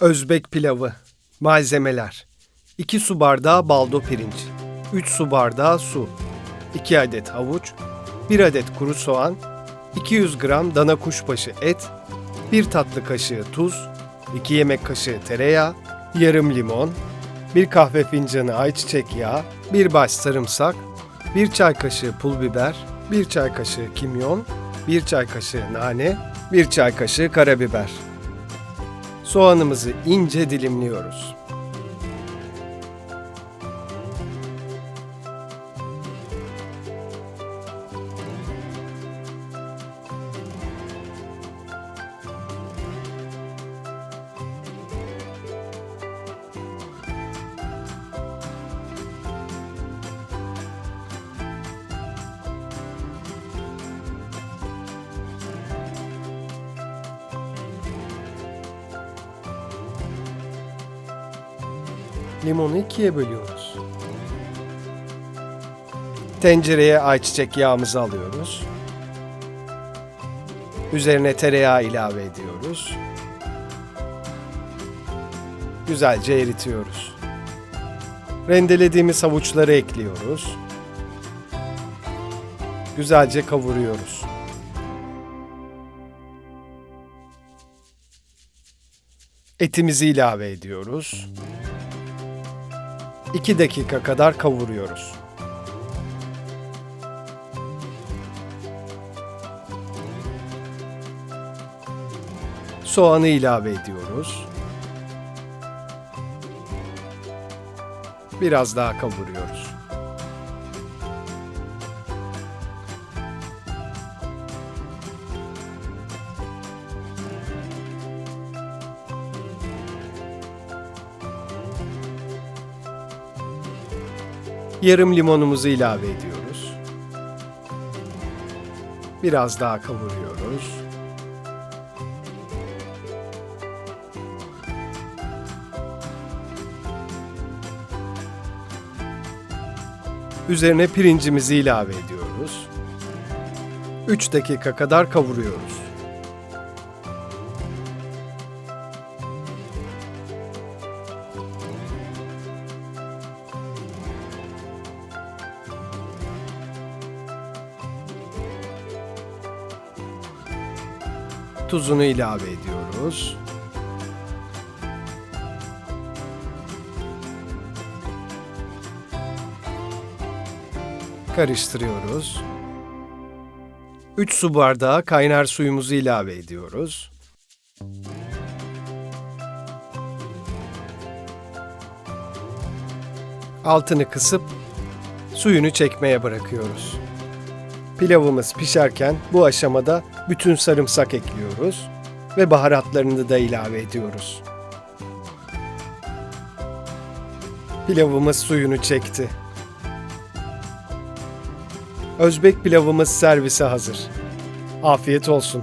Özbek pilavı. Malzemeler. 2 su bardağı baldo pirinç. 3 su bardağı su. 2 adet havuç. 1 adet kuru soğan. 200 gram dana kuşbaşı et. 1 tatlı kaşığı tuz. 2 yemek kaşığı tereyağı. Yarım limon. 1 kahve fincanı ayçiçek yağı. 1 baş sarımsak. 1 çay kaşığı pul biber. 1 çay kaşığı kimyon. 1 çay kaşığı nane. 1 çay kaşığı karabiber. Soğanımızı ince dilimliyoruz. Limonu ikiye bölüyoruz. Tencereye ayçiçek yağımızı alıyoruz. Üzerine tereyağı ilave ediyoruz. Güzelce eritiyoruz. Rendelediğimiz havuçları ekliyoruz. Güzelce kavuruyoruz. Etimizi ilave ediyoruz. 2 dakika kadar kavuruyoruz. Soğanı ilave ediyoruz. Biraz daha kavuruyoruz. Yarım limonumuzu ilave ediyoruz. Biraz daha kavuruyoruz. Üzerine pirincimizi ilave ediyoruz. 3 dakika kadar kavuruyoruz. Tuzunu ilave ediyoruz. Karıştırıyoruz. 3 su bardağı kaynar suyumuzu ilave ediyoruz. Altını kısıp suyunu çekmeye bırakıyoruz. Pilavımız pişerken bu aşamada bütün sarımsak ekliyoruz ve baharatlarını da ilave ediyoruz. Pilavımız suyunu çekti. Özbek pilavımız servise hazır. Afiyet olsun.